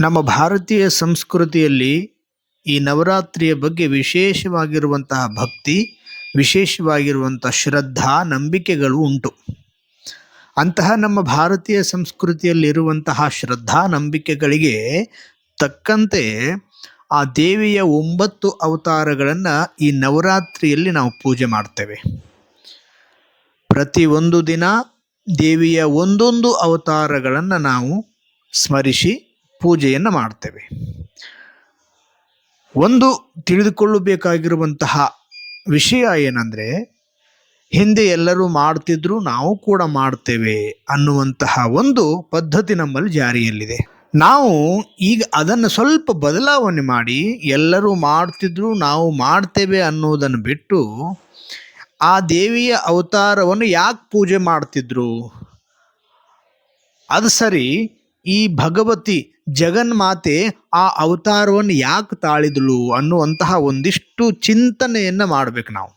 ನಮ್ಮ ಭಾರತೀಯ ಸಂಸ್ಕೃತಿಯಲ್ಲಿ ಈ ನವರಾತ್ರಿಯ ಬಗ್ಗೆ ವಿಶೇಷವಾಗಿರುವಂತಹ ಭಕ್ತಿ, ವಿಶೇಷವಾಗಿರುವಂಥ ಶ್ರದ್ಧಾ, ನಂಬಿಕೆಗಳು ಉಂಟು. ಅಂತಹ ನಮ್ಮ ಭಾರತೀಯ ಸಂಸ್ಕೃತಿಯಲ್ಲಿರುವಂತಹ ಶ್ರದ್ಧಾ, ನಂಬಿಕೆಗಳಿಗೆ ತಕ್ಕಂತೆ ಆ ದೇವಿಯ ಒಂಬತ್ತು ಅವತಾರಗಳನ್ನು ಈ ನವರಾತ್ರಿಯಲ್ಲಿ ನಾವು ಪೂಜೆ ಮಾಡ್ತೇವೆ. ಪ್ರತಿ ಒಂದು ದಿನ ದೇವಿಯ ಒಂದೊಂದು ಅವತಾರಗಳನ್ನು ನಾವು ಸ್ಮರಿಸಿ ಪೂಜೆಯನ್ನು ಮಾಡ್ತೇವೆ. ಒಂದು ತಿಳಿದುಕೊಳ್ಳಬೇಕಾಗಿರುವಂತಹ ವಿಷಯ ಏನಂದರೆ, ಹಿಂದೆ ಎಲ್ಲರೂ ಮಾಡ್ತಿದ್ರು, ನಾವು ಕೂಡ ಮಾಡ್ತೇವೆ ಅನ್ನುವಂತಹ ಒಂದು ಪದ್ಧತಿ ನಮ್ಮಲ್ಲಿ ಜಾರಿಯಲ್ಲಿದೆ. ನಾವು ಈಗ ಅದನ್ನು ಸ್ವಲ್ಪ ಬದಲಾವಣೆ ಮಾಡಿ, ಎಲ್ಲರೂ ಮಾಡ್ತಿದ್ರು, ನಾವು ಮಾಡ್ತೇವೆ ಅನ್ನೋದನ್ನು ಬಿಟ್ಟು, ಆ ದೇವಿಯ ಅವತಾರವನ್ನು ಯಾಕೆ ಪೂಜೆ ಮಾಡ್ತಿದ್ರು? ಅದು ಸರಿ ಈ ಭಗವತಿ ಜಗನ್ಮಾತೆ ಆ ಅವತಾರವನ್ನು ಯಾಕೆ ತಾಳಿದಳು ಅನ್ನುವಂತಹ ಒಂದಿಷ್ಟು ಚಿಂತನೆಯನ್ನು ಮಾಡಬೇಕು ನಾವು.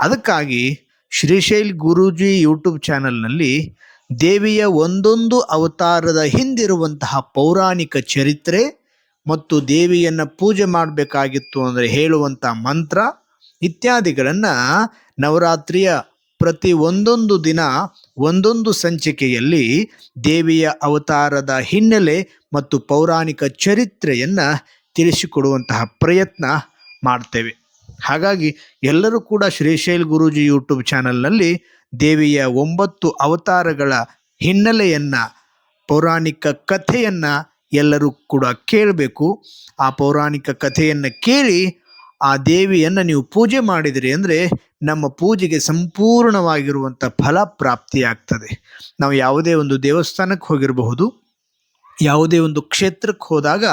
ಅದಕ್ಕಾಗಿ ಶ್ರೀಶೈಲ್ ಗುರೂಜಿ ಯೂಟ್ಯೂಬ್ ಚಾನಲ್ನಲ್ಲಿ ದೇವಿಯ ಒಂದೊಂದು ಅವತಾರದ ಹಿಂದಿರುವಂತಹ ಪೌರಾಣಿಕ ಚರಿತ್ರೆ ಮತ್ತು ದೇವಿಯನ್ನು ಪೂಜೆ ಮಾಡಬೇಕಾಗಿತ್ತು ಅಂದರೆ ಹೇಳುವಂಥ ಮಂತ್ರ ಇತ್ಯಾದಿಗಳನ್ನು ನವರಾತ್ರಿಯ ಪ್ರತಿ ಒಂದೊಂದು ದಿನ ಒಂದೊಂದು ಸಂಚಿಕೆಯಲ್ಲಿ ದೇವಿಯ ಅವತಾರದ ಹಿನ್ನೆಲೆ ಮತ್ತು ಪೌರಾಣಿಕ ಚರಿತ್ರೆಯನ್ನು ತಿಳಿಸಿಕೊಡುವಂತಹ ಪ್ರಯತ್ನ ಮಾಡ್ತೇವೆ. ಹಾಗಾಗಿ ಎಲ್ಲರೂ ಕೂಡ ಶ್ರೀಶೈಲ್ ಗುರೂಜಿ ಯೂಟ್ಯೂಬ್ ಚಾನಲ್ನಲ್ಲಿ ದೇವಿಯ ಒಂಬತ್ತು ಅವತಾರಗಳ ಹಿನ್ನೆಲೆಯನ್ನು, ಪೌರಾಣಿಕ ಕಥೆಯನ್ನು ಎಲ್ಲರೂ ಕೂಡ ಕೇಳಬೇಕು. ಆ ಪೌರಾಣಿಕ ಕಥೆಯನ್ನು ಕೇಳಿ ಆ ದೇವಿಯನ್ನು ನೀವು ಪೂಜೆ ಮಾಡಿದಿರಿ ಅಂದರೆ ನಮ್ಮ ಪೂಜೆಗೆ ಸಂಪೂರ್ಣವಾಗಿರುವಂಥ ಫಲ ಪ್ರಾಪ್ತಿಯಾಗ್ತದೆ. ನಾವು ಯಾವುದೇ ಒಂದು ದೇವಸ್ಥಾನಕ್ಕೆ ಹೋಗಿರಬಹುದು, ಯಾವುದೇ ಒಂದು ಕ್ಷೇತ್ರಕ್ಕೆ ಹೋದಾಗ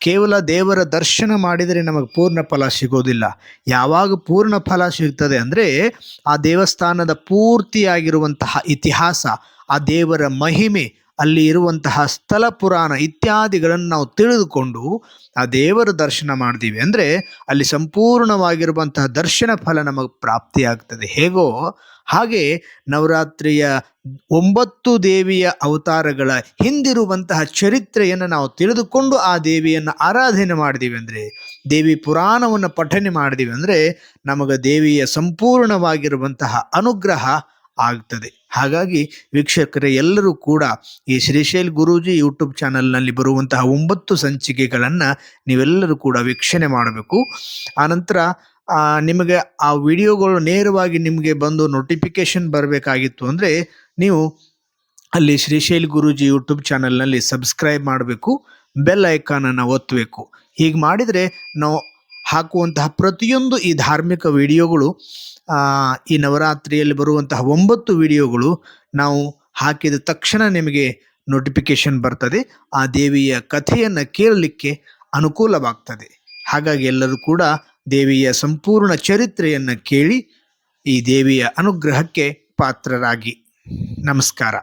ಕೇವಲ ದೇವರ ದರ್ಶನ ಮಾಡಿದರೆ ನಮಗೆ ಪೂರ್ಣ ಫಲ ಸಿಗೋದಿಲ್ಲ. ಯಾವಾಗ ಪೂರ್ಣ ಫಲ ಸಿಗ್ತದೆ ಅಂದರೆ ಆ ದೇವಸ್ಥಾನದ ಪೂರ್ತಿಯಾಗಿರುವಂತಹ ಇತಿಹಾಸ, ಆ ದೇವರ ಮಹಿಮೆ ಅಲ್ಲಿ ಇರುವಂತಹ ಸ್ಥಳ ಪುರಾಣ ಇತ್ಯಾದಿಗಳನ್ನು ನಾವು ತಿಳಿದುಕೊಂಡು ಆ ದೇವರ ದರ್ಶನ ಮಾಡಿದೀವಿ ಅಂದರೆ ಅಲ್ಲಿ ಸಂಪೂರ್ಣವಾಗಿರುವಂತಹ ದರ್ಶನ ಫಲ ನಮಗೆ ಪ್ರಾಪ್ತಿಯಾಗ್ತದೆ. ಹೇಗೋ ಹಾಗೆ ನವರಾತ್ರಿಯ ಒಂಬತ್ತು ದೇವಿಯ ಅವತಾರಗಳ ಹಿಂದಿರುವಂತಹ ಚರಿತ್ರೆಯನ್ನು ನಾವು ತಿಳಿದುಕೊಂಡು ಆ ದೇವಿಯನ್ನು ಆರಾಧನೆ ಮಾಡಿದೀವಿ ಅಂದರೆ ದೇವಿ ಪುರಾಣವನ್ನು ಪಠನೆ ಮಾಡಿದೀವಿ ಅಂದರೆ ನಮಗೆ ದೇವಿಯ ಸಂಪೂರ್ಣವಾಗಿರುವಂತಹ ಅನುಗ್ರಹ ಆಗ್ತದೆ. ಹಾಗಾಗಿ ವೀಕ್ಷಕರೇ, ಎಲ್ಲರೂ ಕೂಡ ಈ ಶ್ರೀಶೈಲ್ ಗುರೂಜಿ ಯೂಟ್ಯೂಬ್ ಚಾನಲ್ನಲ್ಲಿ ಬರುವಂತಹ ಒಂಬತ್ತು ಸಂಚಿಕೆಗಳನ್ನು ನೀವೆಲ್ಲರೂ ಕೂಡ ವೀಕ್ಷಣೆ ಮಾಡಬೇಕು. ಆನಂತರ ನಿಮಗೆ ಆ ವಿಡಿಯೋಗಳು ನೇರವಾಗಿ ನಿಮಗೆ ಬಂದು ನೋಟಿಫಿಕೇಶನ್ ಬರಬೇಕಾಗಿತ್ತು ಅಂದರೆ ನೀವು ಅಲ್ಲಿ ಶ್ರೀಶೈಲ್ ಗುರೂಜಿ ಯೂಟ್ಯೂಬ್ ಚಾನಲ್ನಲ್ಲಿ ಸಬ್ಸ್ಕ್ರೈಬ್ ಮಾಡಬೇಕು, ಬೆಲ್ ಐಕಾನನ್ನು ಒತ್ತಬೇಕು. ಹೀಗೆ ಮಾಡಿದರೆ ನಾವು ಹಾಕುವಂತಹ ಪ್ರತಿಯೊಂದು ಈ ಧಾರ್ಮಿಕ ವಿಡಿಯೋಗಳು ಈ ನವರಾತ್ರಿಯಲ್ಲಿ ಬರುವಂತಹ ಒಂಬತ್ತು ವಿಡಿಯೋಗಳು ನಾವು ಹಾಕಿದ ತಕ್ಷಣ ನಿಮಗೆ ನೋಟಿಫಿಕೇಶನ್ ಬರ್ತದೆ. ಆ ದೇವಿಯ ಕಥೆಯನ್ನು ಕೇಳಲಿಕ್ಕೆ ಅನುಕೂಲವಾಗ್ತದೆ. ಹಾಗಾಗಿ ಎಲ್ಲರೂ ಕೂಡ ದೇವಿಯ ಸಂಪೂರ್ಣ ಚರಿತ್ರೆಯನ್ನು ಕೇಳಿ ಈ ದೇವಿಯ ಅನುಗ್ರಹಕ್ಕೆ ಪಾತ್ರರಾಗಿ. ನಮಸ್ಕಾರ.